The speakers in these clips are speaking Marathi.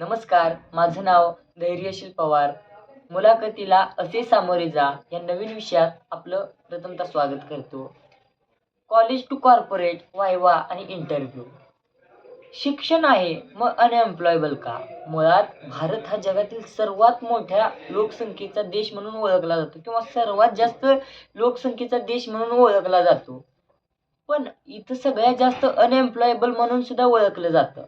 नमस्कार माझं नाव धैर्यशील पवार. मुलाखतीला असे सामोरे जा या नवीन विषयात आपलं प्रथमतः स्वागत करतो. कॉलेज टू कॉर्पोरेट वायवा आणि इंटरव्ह्यू शिक्षण आहे मग अनएम्प्लॉयबल का? मुळात भारत हा जगातील सर्वात मोठ्या लोकसंख्येचा देश म्हणून ओळखला जातो किंवा सर्वात जास्त लोकसंख्येचा देश म्हणून ओळखला जातो. पण इथं सगळ्यात जास्त अनएम्प्लॉयबल म्हणून सुद्धा ओळखलं जातं.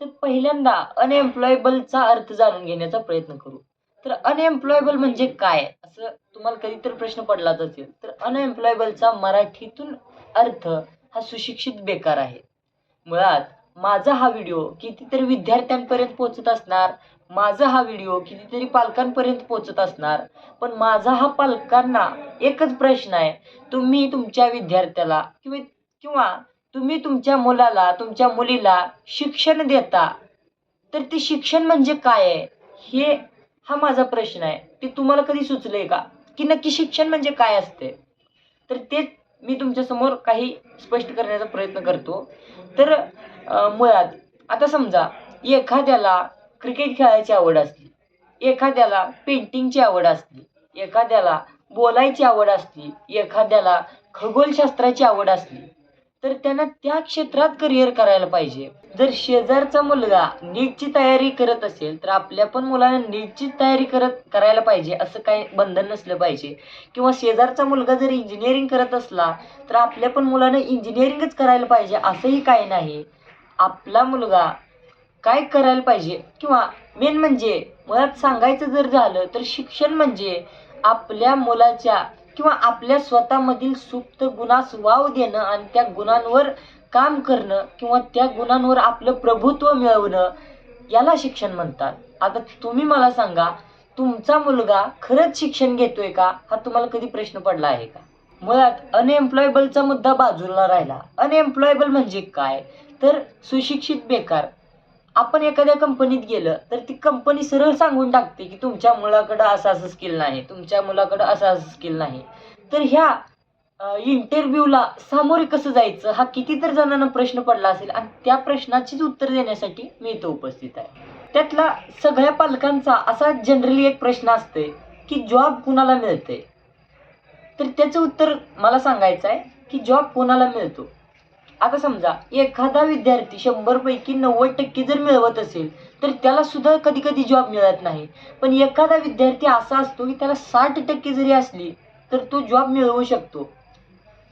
तर पहिल्यांदा अनएम्प्लॉयबलचा अर्थ जाणून घेण्याचा प्रयत्न करू. तर अनएम्प्लॉयबल म्हणजे काय? असं तुम्हाला कधीतरी प्रश्न पडलाच असेल. तर अनएम्प्लॉयबलचा मराठीतून अर्थ हा सुशिक्षित बेकार आहे. मुळात माझा हा व्हिडिओ कितीतरी विद्यार्थ्यांपर्यंत पोहोचत असणार माझा हा व्हिडिओ कितीतरी पालकांपर्यंत पोहोचत असणार पण माझा हा पालकांना एकच प्रश्न आहे. तुम्ही तुमच्या विद्यार्थ्याला किंवा किंवा तुम्ही तुमच्या मुलाला तुमच्या मुलीला शिक्षण देता तर ते शिक्षण म्हणजे काय आहे? हे हा माझा प्रश्न आहे. ते तुम्हाला कधी सुचलंय का? की नक्की शिक्षण म्हणजे काय असते? तर तेच मी तुमच्यासमोर काही स्पष्ट करण्याचा प्रयत्न करतो. तर मुळात आता समजा एखाद्याला क्रिकेट खेळायची आवड असली एखाद्याला पेंटिंगची आवड असली एखाद्याला बोलायची आवड असली एखाद्याला खगोलशास्त्राची आवड असली तर त्यांना त्या क्षेत्रात करिअर करायला पाहिजे. जर शेजारचा मुलगा नीटची तयारी करत असेल तर आपल्या पण मुलांना नीटची तयारी करत करायला पाहिजे असं काही बंधन नसलं पाहिजे. किंवा शेजारचा मुलगा जर इंजिनिअरिंग करत असला तर आपल्या पण मुलानं इंजिनिअरिंगच करायला पाहिजे असंही काही नाही. आपला मुलगा काय करायला पाहिजे? किंवा मेन म्हणजे मुळात सांगायचं जर झालं तर शिक्षण म्हणजे आपल्या मुलाच्या किंवा आपल्या स्वतःमधील सुप्त गुणास वाव देणं आणि त्या गुणांवर काम करणं किंवा त्या गुणांवर आपलं प्रभुत्व मिळवणं याला शिक्षण म्हणतात. आता तुम्ही मला सांगा तुमचा मुलगा खरंच शिक्षण घेतोय का? हा तुम्हाला कधी प्रश्न पडला आहे का? मुळात अनएम्प्लॉयबलचा मुद्दा बाजूला राहिला. अनएम्प्लॉयबल म्हणजे काय? तर सुशिक्षित बेकार. आपण एखाद्या कंपनीत गेलं तर ती कंपनी सरळ सांगून टाकते की तुमच्या मुलाकडं असं असं स्किल नाही तुमच्या मुलाकडं असं असं स्किल नाही. तर ह्या इंटरव्ह्यूला सामोरे कसं जायचं हा कितीतर जणांना प्रश्न पडला असेल आणि त्या प्रश्नाचीच उत्तर देण्यासाठी मी इथं उपस्थित आहे. त्यातला सगळ्या पालकांचा असा जनरली एक प्रश्न असतोय की जॉब कुणाला मिळते तर त्याचं उत्तर मला सांगायचं आहे की जॉब कोणाला मिळतो? आता समजा एखादा विद्यार्थी शंभरपैकी नव्वद टक्के जर मिळवत असेल तर त्याला सुद्धा कधी कधी जॉब मिळत नाही. पण एखादा विद्यार्थी असा असतो की त्याला साठ टक्के जरी असली तर तो जॉब मिळवू शकतो.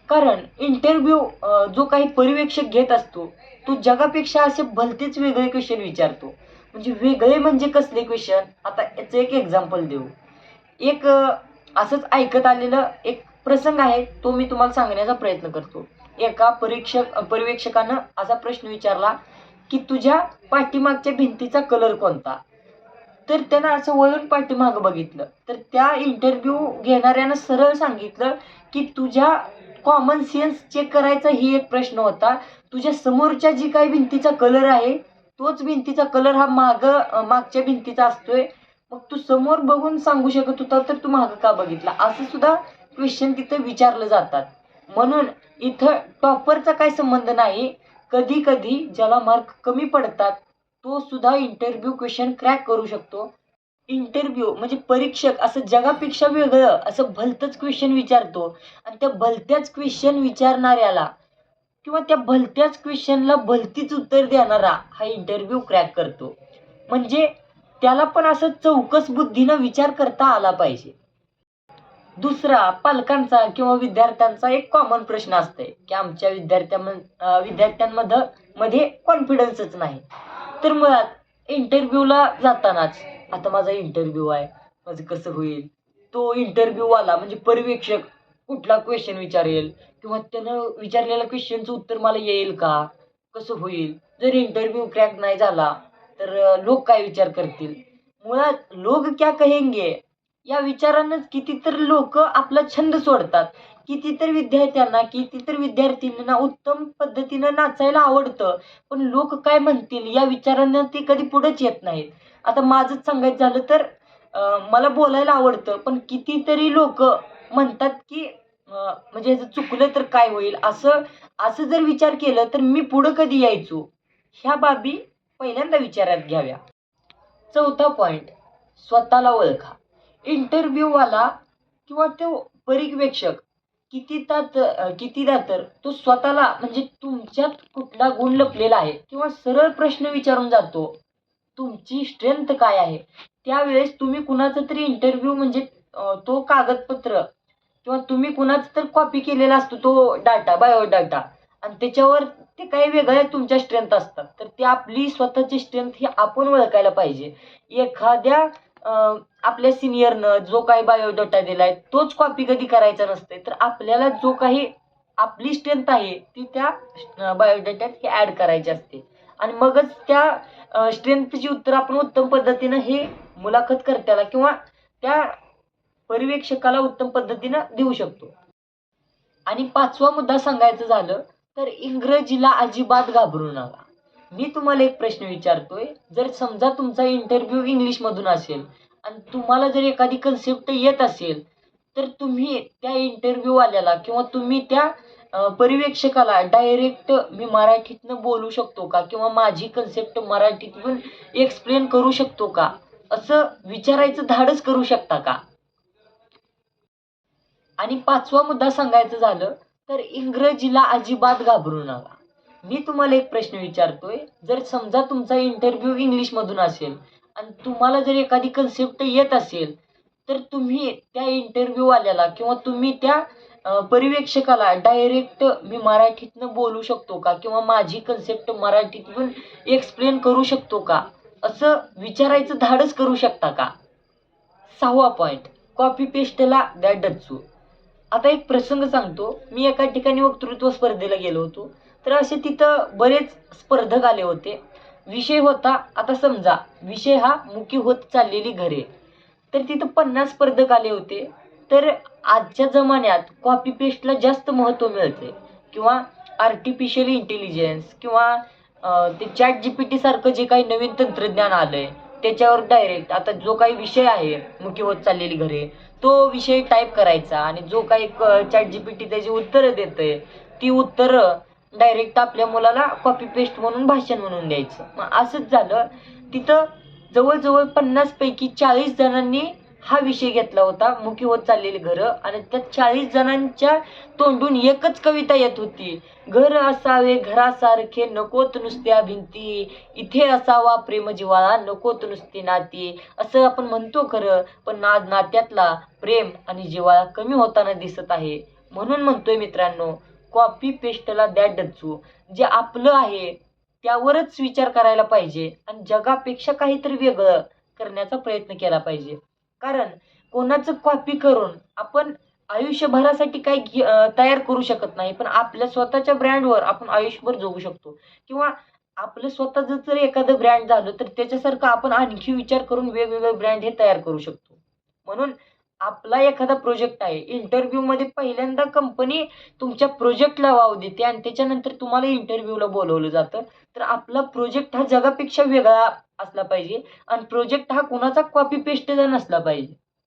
कारण इंटरव्ह्यू जो काही पर्यवेक्षक घेत असतो तो जगापेक्षा असे भलतेच वेगळे क्वेश्चन विचारतो. म्हणजे वेगळे म्हणजे कसले क्वेश्चन आता याचं एक एक्झाम्पल देऊ. एक असंच ऐकत आलेलं एक प्रसंग आहे तो मी तुम्हाला सांगण्याचा प्रयत्न करतो. एका परीक्षक पर्यवेक्षकानं असा प्रश्न विचारला की तुझ्या पाठीमागच्या भिंतीचा कलर कोणता? तर त्यानं असं वळून पाठीमागं बघितलं. तर त्या इंटरव्ह्यू घेणाऱ्यानं सरळ सांगितलं की तुझ्या कॉमन सेन्स चेक करायचा ही एक प्रश्न होता. तुझ्या समोरच्या जी काही भिंतीचा कलर आहे तोच भिंतीचा कलर हा माग मागच्या भिंतीचा असतोय. मग तू समोर बघून सांगू शकत होता तर तू मागं का बघितला? असं सुद्धा क्वेश्चन तिथं विचारलं जातात. म्हणून इथं टॉपरचा काही संबंध नाही. कधी कधी ज्याला मार्क कमी पडतात तो सुद्धा इंटरव्ह्यू क्वेश्चन क्रॅक करू शकतो. इंटरव्ह्यू म्हणजे परीक्षक असं जगापेक्षा वेगळं असं भलतंच क्वेश्चन विचारतो. आणि त्या भलत्याच क्वेश्चन विचारणाऱ्याला किंवा त्या भलत्याच क्वेश्चनला भलतीच उत्तर देणारा हा इंटरव्ह्यू क्रॅक करतो. म्हणजे त्याला पण असं चौकस बुद्धीनं विचार करता आला पाहिजे. दुसरा पालकांचा किंवा विद्यार्थ्यांचा एक कॉमन प्रश्न असतंय की आमच्या विद्यार्थ्या विद्यार्थ्यांमध्ये मध्ये कॉन्फिडन्सच नाही. तर मुळात इंटरव्ह्यूला जातानाच आता माझा इंटरव्ह्यू आहे माझं कसं होईल? तो इंटरव्ह्यूवाला म्हणजे पर्यवेक्षक कुठला क्वेश्चन विचारेल? किंवा त्यानं विचारलेल्या क्वेश्चनचं उत्तर मला येईल का? कसं होईल? जर इंटरव्ह्यू क्रॅक नाही झाला तर लोक काय विचार करतील? मुळात लोक क्या कहेंगे? या विचारानंच कितीतर लोक आपला छंद सोडतात. कितीतरी विद्यार्थ्यांना कितीतरी विद्यार्थिनींना उत्तम पद्धतीनं नाचायला आवडतं. पण लोक काय म्हणतील? या विचारानं ते कधी पुढेच येत नाहीत. आता माझंच सांगायचं झालं तर मला बोलायला आवडतं पण कितीतरी लोक म्हणतात की म्हणजे ह्याचं चुकलं तर काय होईल? असं असं जर विचार केलं तर मी पुढं कधी यायचो? ह्या बाबी पहिल्यांदा विचारात घ्याव्या. चौथा पॉईंट स्वतःला ओळखा. इंटरव्ह्यूवाला किंवा तो परिवेक्षक कितीदा तर कितीदा तर तो स्वतःला म्हणजे तुमच्यात कुठला गुण लपलेला आहे किंवा सरळ प्रश्न विचारून जातो तुमची स्ट्रेंथ काय आहे? त्यावेळेस तुम्ही कुणाचा तरी इंटरव्ह्यू म्हणजे तो कागदपत्र किंवा तुम्ही कुणाचा तर कॉपी केलेला असतो तो डाटा बायोडाटा आणि त्याच्यावर ते काही वेगळ्या तुमच्या स्ट्रेंथ असतात. तर ते आपली स्वतःची स्ट्रेंथ ही आपण ओळखायला पाहिजे. एखाद्या आपल्या सिनियरनं जो काही बायोडाटा दिलाय तोच कॉपी कधी करायचा नसते तर आपल्याला जो काही आपली स्ट्रेंथ आहे ती त्या बायोडाट्यात हे ॲड करायची असते. आणि मगच त्या स्ट्रेंथची उत्तर आपण उत्तम पद्धतीनं हे मुलाखत करत्याला किंवा त्या परिवेक्षकाला उत्तम पद्धतीनं देऊ शकतो. आणि पाचवा मुद्दा सांगायचं झालं तर इंग्रजीला अजिबात घाबरू नका. मी तुम्हाला एक प्रश्न विचारतोय. जर समजा तुमचा इंटरव्ह्यू इंग्लिशमधून असेल आणि तुम्हाला जर एखादी कन्सेप्ट येत असेल तर तुम्ही त्या इंटरव्ह्यूवाल्याला किंवा तुम्ही त्या पर्यवेक्षकाला परिवेक्षकाला डायरेक्ट मी मराठीतनं बोलू शकतो का? किंवा माझी कन्सेप्ट मराठीतून एक्सप्लेन करू शकतो का? असं विचारायचं धाडस करू शकता का? आणि पाचवा मुद्दा सांगायचं झालं तर इंग्रजीला अजिबात घाबरू नका. मी तुम्हाला एक प्रश्न विचारतोय. जर समजा तुमचा इंटरव्ह्यू इंग्लिशमधून असेल आणि तुम्हाला जर एखादी कन्सेप्ट येत असेल तर तुम्ही त्या इंटरव्ह्यूवाल्याला किंवा तुम्ही त्या पर्यवेक्षकाला परिवेक्षकाला डायरेक्ट मी मराठीतनं बोलू शकतो का? किंवा माझी कन्सेप्ट मराठीतून एक्सप्लेन करू शकतो का? असं विचारायचं धाडस करू शकता का? सहावा पॉईंट कॉपी पेस्टला द्या डच्चू. आता एक प्रसंग सांगतो. मी एका ठिकाणी वक्तृत्व स्पर्धेला गेलो होतो. तर असे तिथं बरेच स्पर्धक आले होते. विषय होता आता समजा विषय हा मुखी होत चाललेली घरे. तर तिथं पन्नास स्पर्धक आले होते. तर आजच्या जमान्यात कॉपी पेस्टला जास्त महत्त्व मिळते. किंवा आर्टिफिशियल इंटेलिजन्स किंवा ते चॅट जी पी टी सारखं जे काही नवीन तंत्रज्ञान आलं आहे त्याच्यावर डायरेक्ट आता जो काही विषय आहे मुखी होत चाललेली घरे तो विषय टाईप करायचा. आणि जो काही चॅट जी पी टी त्याची उत्तरं देतंय ती उत्तरं डायरेक्ट आपल्या मुलाला कॉपी पेस्ट म्हणून भाषण म्हणून द्यायचं. मग असंच झालं. तिथं जवळजवळ पन्नासपैकी चाळीस जणांनी हा विषय घेतला होता. मुखी होत चाललेली घरं. आणि त्या चाळीस जणांच्या तोंडून एकच कविता येत होती. घर असावे घरासारखे नकोत नुसत्या भिंती. इथे असावा प्रेम जिव्हाळा नकोत नुसती नाती. असं आपण म्हणतो खरं पण आज नात्यातला प्रेम आणि जिवाळा कमी होताना दिसत आहे. म्हणून म्हणतोय मित्रांनो कॉपी पेस्टला द्या डच्चू जे आपलं आहे त्यावरच विचार करायला पाहिजे आणि जगापेक्षा काहीतरी वेगळं करण्याचा प्रयत्न केला पाहिजे. कारण कोणाचं कॉपी करून आपण आयुष्यभरासाठी काही तयार करू शकत नाही पण आपल्या स्वतःच्या ब्रँडवर आपण आयुष्यभर जगू शकतो. किंवा आपलं स्वतःचं जर एखादं ब्रँड झालं तर त्याच्यासारखं आपण आणखी विचार करून वेगवेगळे ब्रँड हे तयार करू शकतो. म्हणून आपला एखादा प्रोजेक्ट आहे. इंटरव्ह्यूमध्ये पहिल्यांदा कंपनी तुमच्या प्रोजेक्टला वाव देते आणि त्याच्यानंतर तुम्हाला इंटरव्ह्यूला बोलवलं जातं. तर आपला प्रोजेक्ट हा जगापेक्षा वेगळा असला पाहिजे आणि प्रोजेक्ट हा कुणाचा कॉपी पेस्टचा नसला पाहिजे.